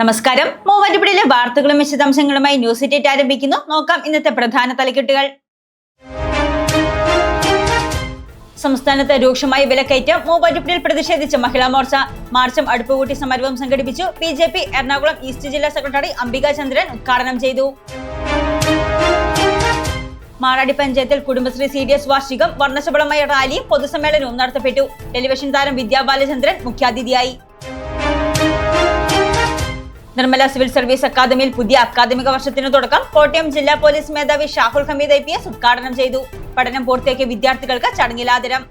നമസ്കാരം. മൂവാറ്റുപുഴയിലെ വാർത്തകളും വിശദാംശങ്ങളുമായി ന്യൂസ് ഇറ്റേറ്റ് ആരംഭിക്കുന്നു. നോക്കാം ഇന്നത്തെ പ്രധാന തലക്കെട്ടുകൾ. സംസ്ഥാനത്ത് രൂക്ഷമായ വിലക്കയറ്റം മൂവാറ്റുപുഴയിൽ പ്രതിഷേധിച്ച് മഹിളാ മോർച്ച. മാർച്ചും അടുപ്പുകൂട്ടി സമരവും സംഘടിപ്പിച്ചു. B J P Ernakulam east ജില്ലാ സെക്രട്ടറി അംബിക ചന്ദ്രൻ ഉദ്ഘാടനം ചെയ്തു. മാറാടി പഞ്ചായത്തിൽ കുടുംബശ്രീ സി ഡി എസ് വാർഷികം വർണശബളമായ റാലിയും പൊതുസമ്മേളനവും നടത്തപ്പെട്ടു. ടെലിവിഷൻ താരം വിദ്യാ ബാലചന്ദ്രൻ മുഖ്യാതിഥിയായി. നിർമ്മല സിവിൽ സർവീസ് അക്കാദമിയിൽ പുതിയ അക്കാദമിക വർഷത്തിന് തുടക്കം. കോട്ടയം ജില്ലാ പോലീസ് മേധാവി Shahul Hameed I P S ഉദ്ഘാടനം ചെയ്തു. പഠനം പൂർത്തിയാക്കിയ വിദ്യാർത്ഥികൾക്ക് ചടങ്ങിൽ ആദരം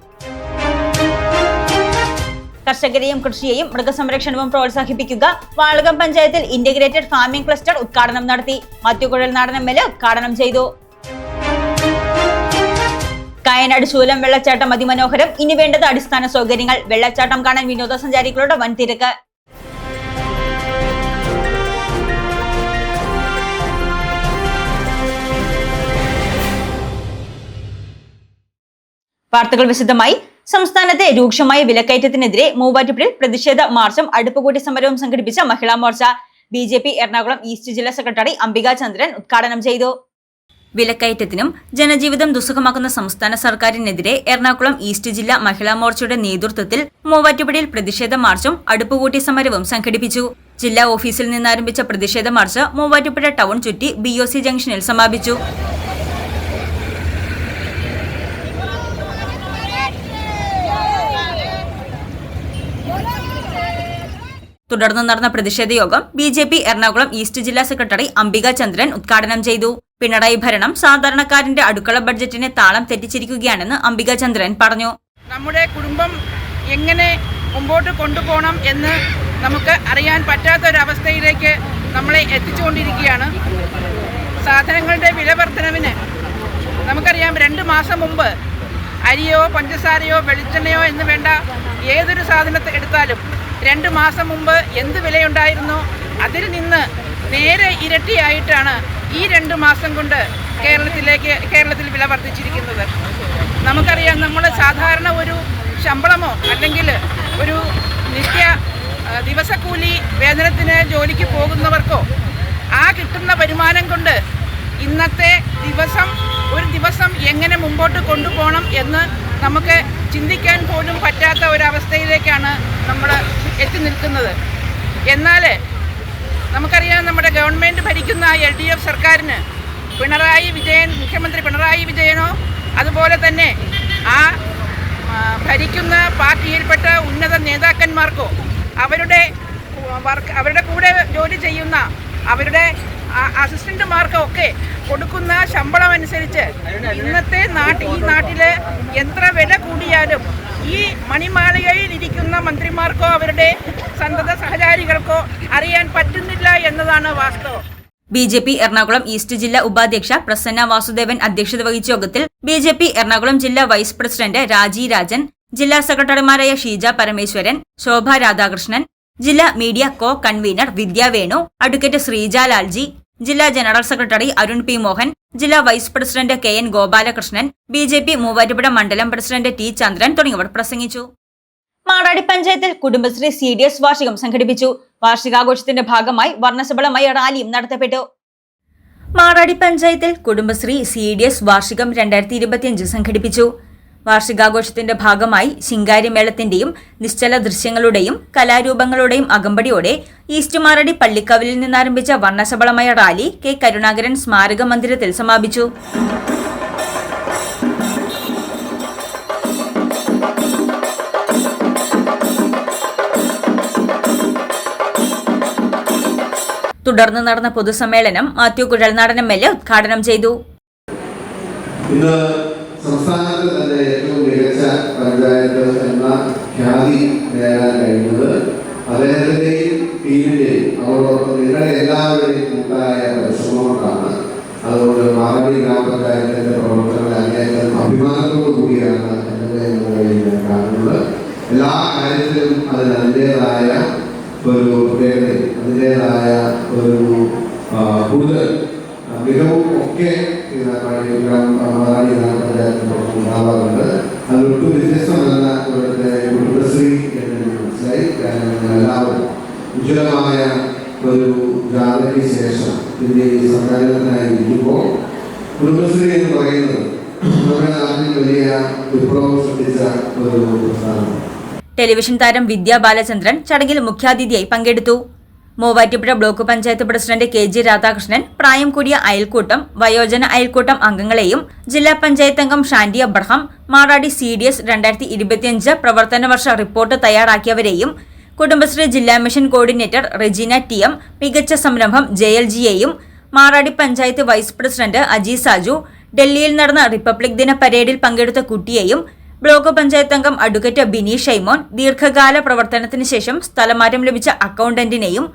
കർഷകരെയും കൃഷിയെയും മൃഗസംരക്ഷണവും പ്രോത്സാഹിപ്പിക്കുക. വാളകം പഞ്ചായത്തിൽ ഇന്റഗ്രേറ്റഡ് ഫാമിംഗ് ക്ലസ്റ്റർ ഉദ്ഘാടനം നടത്തി. മറ്റുകുഴൽ നാടൻ എം എൽ എ ഉദ്ഘാടനം ചെയ്തു. കയനാട് ശൂലം വെള്ളച്ചാട്ടം അതിമനോഹരം. ഇനി വേണ്ടത് അടിസ്ഥാന സൗകര്യങ്ങൾ. വെള്ളച്ചാട്ടം കാണാൻ വിനോദസഞ്ചാരികളുടെ വൻ തിരക്ക് വാർത്തകൾ വിശദമായി. സംസ്ഥാനത്തെ രൂക്ഷമായ വിലക്കയറ്റത്തിനെതിരെ മൂവാറ്റുപുഴയിൽ പ്രതിഷേധ മാർച്ചും അടുപ്പുകൂട്ടി സമരവും സംഘടിപ്പിച്ച Mahila Morcha. B J P Ernakulam east ജില്ലാ സെക്രട്ടറി അംബികാ ചന്ദ്രൻ ഉദ്ഘാടനം ചെയ്തു. വിലക്കയറ്റത്തിനും ജനജീവിതം ദുസ്സഹമാക്കുന്ന സംസ്ഥാന സർക്കാരിനെതിരെ എറണാകുളം ഈസ്റ്റ് ജില്ലാ മഹിളാ മോർച്ചയുടെ നേതൃത്വത്തിൽ മൂവാറ്റുപുഴയിൽ പ്രതിഷേധ മാർച്ചും അടുപ്പുകൂട്ടി സമരവും സംഘടിപ്പിച്ചു. ജില്ലാ ഓഫീസിൽ നിന്നാരംഭിച്ച പ്രതിഷേധ മാർച്ച് മൂവാറ്റുപുഴ ടൗൺ ചുറ്റി ബി ജംഗ്ഷനിൽ സമാപിച്ചു. തുടർന്ന് നടന്ന പ്രതിഷേധ യോഗം B J P Ernakulam east ജില്ലാ സെക്രട്ടറി അംബിക ചന്ദ്രൻ ഉദ്ഘാടനം ചെയ്തു. പിണറായി ഭരണം സാധാരണക്കാരന്റെ അടുക്കള ബഡ്ജറ്റിനെ താളം തെറ്റിച്ചിരിക്കുകയാണെന്ന് അംബിക ചന്ദ്രൻ പറഞ്ഞു. നമ്മുടെ കുടുംബം എങ്ങനെ മുമ്പോട്ട് കൊണ്ടുപോകണം എന്ന് നമുക്ക് അറിയാൻ പറ്റാത്ത ഒരു അവസ്ഥയിലേക്ക് നമ്മളെ എത്തിച്ചുകൊണ്ടിരിക്കുകയാണ്. സാധനങ്ങളുടെ വില വർധനവിന് നമുക്കറിയാം രണ്ട് മാസം മുമ്പ് അരിയോ പഞ്ചസാരയോ വെളിച്ചെണ്ണയോ എന്ന് വേണ്ട ഏതൊരു സാധനത്തെ എടുത്താലും രണ്ട് മാസം മുമ്പ് എന്ത് വിലയുണ്ടായിരുന്നു? അതിൽ നിന്ന് നേരെ ഇരട്ടിയായിട്ടാണ് ഈ രണ്ട് മാസം കൊണ്ട് കേരളത്തിലേക്ക് കേരളത്തിൽ വില വർദ്ധിച്ചിരിക്കുന്നത്. നമുക്കറിയാം നമ്മൾ സാധാരണ ഒരു ശമ്പളമോ അല്ലെങ്കിൽ ഒരു നിത്യ ദിവസക്കൂലി വേതനത്തിന് ജോലിക്ക് പോകുന്നവർക്കോ ആ കിട്ടുന്ന വരുമാനം കൊണ്ട് ഇന്നത്തെ ദിവസം ഒരു ദിവസം എങ്ങനെ മുമ്പോട്ട് കൊണ്ടുപോകണം എന്ന് നമുക്ക് ചിന്തിക്കാൻ പോലും പറ്റാത്ത ഒരവസ്ഥയിലേക്കാണ് നമ്മൾ എത്തി നിൽക്കുന്നത്. എന്നാൽ നമുക്കറിയാം നമ്മുടെ ഗവൺമെന്റ് ഭരിക്കുന്ന എൽ ഡി എഫ് സർക്കാരിന് പിണറായി വിജയൻ മുഖ്യമന്ത്രി പിണറായി വിജയനോ അതുപോലെ തന്നെ ആ ഭരിക്കുന്ന പാർട്ടിയിൽപ്പെട്ട ഉന്നത നേതാക്കന്മാർക്കോ അവരുടെ വർക്ക് അവരുടെ കൂടെ ജോലി ചെയ്യുന്ന അവരുടെ അസിസ്റ്റന്റുമാർക്കോ ഒക്കെ കൊടുക്കുന്ന ശമ്പളം അനുസരിച്ച് ഇന്നത്തെ നാട്ടിൽ ഈ നാട്ടിൽ എത്ര വില കൂടിയാലും ഈ മണിമാളികയിൽ ഇരിക്കുന്ന മന്ത്രിമാർക്കോ അവരുടെ സന്തത സഹചാരികൾക്കോ അറിയാൻ പറ്റുന്നില്ല എന്നതാണ് വാസ്തവം. B J P Ernakulam east ജില്ലാ ഉപാധ്യക്ഷ പ്രസന്ന വാസുദേവൻ അധ്യക്ഷത വഹിച്ച യോഗത്തിൽ ബി ജെ പി എറണാകുളം ജില്ലാ വൈസ് പ്രസിഡന്റ് രാജി രാജൻ ജില്ലാ സെക്രട്ടറിമാരായ ഷീജ പരമേശ്വരൻ ശോഭ രാധാകൃഷ്ണൻ ജില്ലാ media co convener Vidyavenu advocate Sreeja Lalji ജില്ലാ general secretary Arun P Mohan ജില്ലാ vice president K N Gopalakrishnan B J P Muvattupuzha മണ്ഡലം പ്രസിഡന്റ് ടി ചന്ദ്രൻ തുടങ്ങിയവർ പ്രസംഗിച്ചു. മാടാടി പഞ്ചായത്തിൽ കുടുംബശ്രീ സി ഡി എസ് വാർഷികം സംഘടിപ്പിച്ചു. വാർഷികാഘോഷത്തിന്റെ ഭാഗമായി വർണശബളമായ റാലിയും നടത്തപ്പെട്ടു. മാടാടി പഞ്ചായത്തിൽ കുടുംബശ്രീ സി ഡി എസ് വാർഷികം രണ്ടായിരത്തി ഇരുപത്തിയഞ്ച് സംഘടിപ്പിച്ചു. വാർഷികാഘോഷത്തിന്റെ ഭാഗമായി ശിങ്കാരിമേളത്തിന്റെയും നിശ്ചല ദൃശ്യങ്ങളുടെയും കലാരൂപങ്ങളുടെയും അകമ്പടിയോടെ ഈസ്റ്റ് മാറടി പള്ളിക്കവലിൽ നിന്നാരംഭിച്ച വർണശബളമായ റാലി കെ കരുണാകരൻ സ്മാരക മന്ദിരത്തിൽ സമാപിച്ചു. തുടർന്ന് നടന്ന പൊതുസമ്മേളനം Mathew Kuzhalnadan M L A ഉദ്ഘാടനം ചെയ്തു. ഇന്ന് സംസ്ഥാനത്ത് തന്നെ മികച്ച പഞ്ചായത്ത് എന്ന ഖ്യാതി നേടാൻ കഴിഞ്ഞത് അദ്ദേഹത്തിന്റെയും ടീമിന്റെയും അവരോടൊപ്പം നിങ്ങളുടെ എല്ലാവരുടെയും കൂട്ടായ പരിശ്രമം കൊണ്ടാണ്. അതുകൊണ്ട് മാറാടി ഗ്രാമപഞ്ചായത്തിന്റെ പ്രവർത്തനങ്ങൾ അങ്ങേയറ്റം അഭിമാനത്തോടു കൂടിയാണ് എന്റെ നിലയിൽ കാണുന്നത്. എല്ലാ കാര്യത്തിലും അതിന് അതിന്റേതായ ഒരു പ്രത്യേകതയും അതിന്റേതായ ഒരു കൂടുതൽ മികവും ഒക്കെ മാറാടി ഗ്രാമപഞ്ചായത്തിനോടൊപ്പം ഉണ്ടാവാറുണ്ട്. അതൊട്ടും വ്യത്യസ്തമല്ല ഇവിടുത്തെ കുടുംബശ്രീ എന്ന് മനസ്സിലായി. കാരണം എല്ലാവരും ഉജ്ജ്വലമായ ഒരു ഇതിന്റെ ഈ സമ്മേളനത്തിനായിരിക്കുമ്പോൾ കുടുംബശ്രീ എന്ന് പറയുന്നത് നമ്മുടെ നാട്ടിൽ വലിയ വിപ്ലവം സൃഷ്ടിച്ച ഒരു പ്രസ്ഥാനമാണ്. ടെലിവിഷൻ താരം വിദ്യാ ബാലചന്ദ്രൻ ചടങ്ങിൽ മുഖ്യാതിഥിയായി പങ്കെടുത്തു. Muvattupuzha block panchayat president K G Radhakrishnan പ്രായം കൂടിയ അയൽക്കൂട്ടം വയോജന അയൽക്കൂട്ടം അംഗങ്ങളെയും ജില്ലാ പഞ്ചായത്ത് അംഗം Shandy Abraham Maradi C D S രണ്ടായിരത്തി ഇരുപത്തിയഞ്ച് പ്രവർത്തന വർഷ റിപ്പോർട്ട് തയ്യാറാക്കിയവരെയും കുടുംബശ്രീ ജില്ലാ mission coordinator Regina T M മികച്ച സംരംഭം ജെ എൽ ജിയെയും മാറാടി പഞ്ചായത്ത് വൈസ് പ്രസിഡന്റ് അജി സാജു ഡൽഹിയിൽ നടന്ന റിപ്പബ്ലിക് ദിന പരേഡിൽ പങ്കെടുത്ത കുട്ടിയെയും ബ്ലോക്ക് പഞ്ചായത്ത് അംഗം അഡ്വക്കേറ്റ് ബിനി ഷൈമോൻ ദീർഘകാല പ്രവർത്തനത്തിന് ശേഷം സ്ഥലമാറ്റം ലഭിച്ച അക്കൗണ്ടന്റിനെയും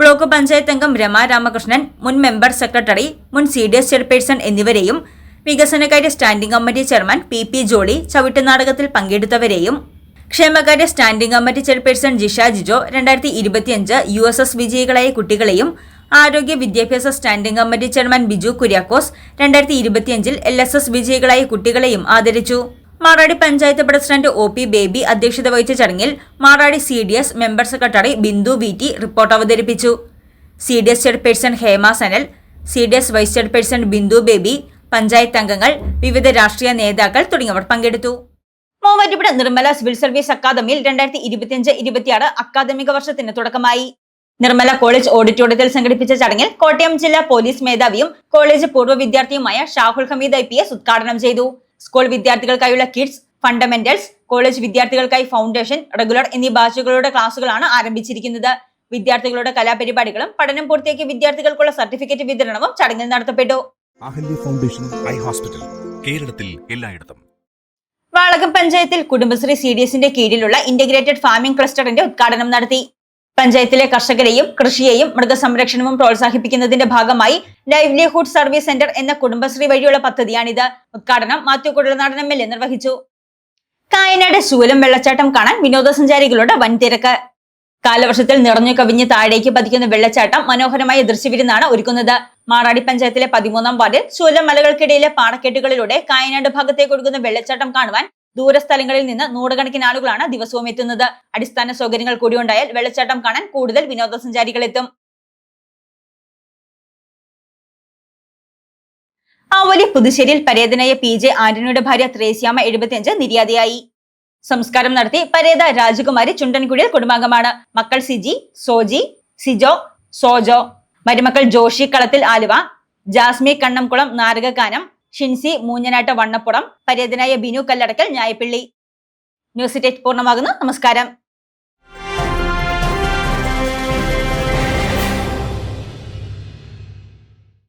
ബ്ലോക്ക് പഞ്ചായത്ത് അംഗം രമ രാമകൃഷ്ണൻ മുൻ മെമ്പർ സെക്രട്ടറി മുൻ സി ഡി എസ് ചെയർപേഴ്സൺ എന്നിവരെയും വികസനകാര്യ standing committee chairman P P Jolly ചവിട്ടുനാടകത്തിൽ പങ്കെടുത്തവരെയും. ക്ഷേമകാര്യ standing committee chairperson Jisha Jijo രണ്ടായിരത്തി ഇരുപത്തിയഞ്ച് യു എസ് എസ് വിജയികളായ കുട്ടികളെയും ആരോഗ്യ വിദ്യാഭ്യാസ standing committee chairman Biju Kuriakose രണ്ടായിരത്തി ഇരുപത്തിയഞ്ചിൽ എൽ എസ് എസ് വിജയികളായ കുട്ടികളെയും ആദരിച്ചു. Maradi panchayat president O P Baby അധ്യക്ഷത വഹിച്ച ചടങ്ങിൽ Maradi C D S member secretary Bindu V T report അവതരിപ്പിച്ചു. C D S chairperson Hema Sanal C D S vice chairperson Bindu Baby panchayat അംഗങ്ങൾ വിവിധ രാഷ്ട്രീയ നേതാക്കൾ തുടങ്ങിയവർ പങ്കെടുത്തു. മൂവാറ്റുപുഴ നിർമ്മല സിവിൽ സർവീസ് അക്കാദമിയിൽ രണ്ടായിരത്തി ഇരുപത്തിയഞ്ച് ഇരുപത്തിയാറ് അക്കാദമിക വർഷത്തിന് തുടക്കമായി. നിർമ്മല കോളേജ് ഓഡിറ്റോറിയത്തിൽ സംഘടിപ്പിച്ച ചടങ്ങിൽ കോട്ടയം ജില്ലാ പോലീസ് മേധാവിയും കോളേജ് പൂർവ വിദ്യാർത്ഥിയുമായ ഷാഹുൽ ഹമീദ് ഐ ഉദ്ഘാടനം ചെയ്തു. സ്കൂൾ വിദ്യാർത്ഥികൾക്കായുള്ള കിഡ്സ് ഫണ്ടമെന്റൽസ് കോളേജ് വിദ്യാർത്ഥികൾക്കായി ഫൗണ്ടേഷൻ റെഗുലർ എന്നീ ബാച്ചുകളുടെ ക്ലാസുകളാണ് ആരംഭിച്ചിരിക്കുന്നത്. വിദ്യാർത്ഥികളുടെ കലാപരിപാടികളും പഠനം പൂർത്തിയാക്കിയ വിദ്യാർത്ഥികൾക്കുള്ള സർട്ടിഫിക്കറ്റ് വിതരണവും ചടങ്ങിൽ നടത്തപ്പെട്ടു. അഹല്യ ഫൗണ്ടേഷൻ ഐ ഹോസ്പിറ്റൽ കേരളത്തിൽ എല്ലായിടത്തും. വാളകം പഞ്ചായത്തിൽ കുടുംബശ്രീ സി ഡി എസിന്റെ കീഴിലുള്ള ഇന്റഗ്രേറ്റഡ് ഫാമിംഗ് ക്ലസ്റ്ററിന്റെ ഉദ്ഘാടനം നടത്തി. പഞ്ചായത്തിലെ കർഷകരെയും കൃഷിയെയും മൃഗസംരക്ഷണവും പ്രോത്സാഹിപ്പിക്കുന്നതിന്റെ ഭാഗമായി ലൈവ്ലിഹുഡ് സർവീസ് സെന്റർ എന്ന കുടുംബശ്രീ വഴിയുള്ള പദ്ധതിയാണിത്. ഉദ്ഘാടനം Mathew Kuzhalnadan M L A നിർവഹിച്ചു. കായനാട് ശൂലം വെള്ളച്ചാട്ടം കാണാൻ വിനോദസഞ്ചാരികളുടെ വൻ തിരക്ക് കാലവർഷത്തിൽ നിറഞ്ഞു കവിഞ്ഞ് താഴേക്ക് പതിക്കുന്ന വെള്ളച്ചാട്ടം മനോഹരമായ ദൃശ്യവിരുന്നാണ് ഒരുക്കുന്നത്. മാറാടി പഞ്ചായത്തിലെ പതിമൂന്നാം വാർഡിൽ ശൂലം മലകൾക്കിടയിലെ പാറക്കെട്ടുകളിലൂടെ കായനാട് ഭാഗത്തേക്ക് ഒഴുകുന്ന വെള്ളച്ചാട്ടം കാണുവാൻ ദൂരസ്ഥലങ്ങളിൽ നിന്ന് നൂറുകണക്കിന് ആളുകളാണ് ദിവസവും എത്തുന്നത്. അടിസ്ഥാന സൗകര്യങ്ങൾ കൂടിയുണ്ടായാൽ വെള്ളച്ചാട്ടം കാണാൻ കൂടുതൽ വിനോദസഞ്ചാരികൾ എത്തും. ആവലി പുതുശ്ശേരിയിൽ പരേതനായ പി ജെ ആന്റണിയുടെ ഭാര്യ ത്രേസ്യാമ എഴുപത്തിയഞ്ച് നിര്യാതയായി. സംസ്കാരം നടത്തി പരേത രാജകുമാരി ചുണ്ടൻകുടിയിൽ കുടുംബാംഗമാണ്. മക്കൾ സിജി സോജി സിജോ സോജോ. മരുമക്കൾ ജോഷി കളത്തിൽ ആലുവ ജാസ്മി കണ്ണംകുളം നാരകഗാനം ഷിൻസി മൂഞ്ഞനാട്ട വണ്ണപ്പുറം പരേതനായ ബിനു കല്ലടക്കൽ ഞായപ്പിള്ളി ന്യൂസ് ഡേറ്റ് പൂർണമാകുന്നു. നമസ്കാരം.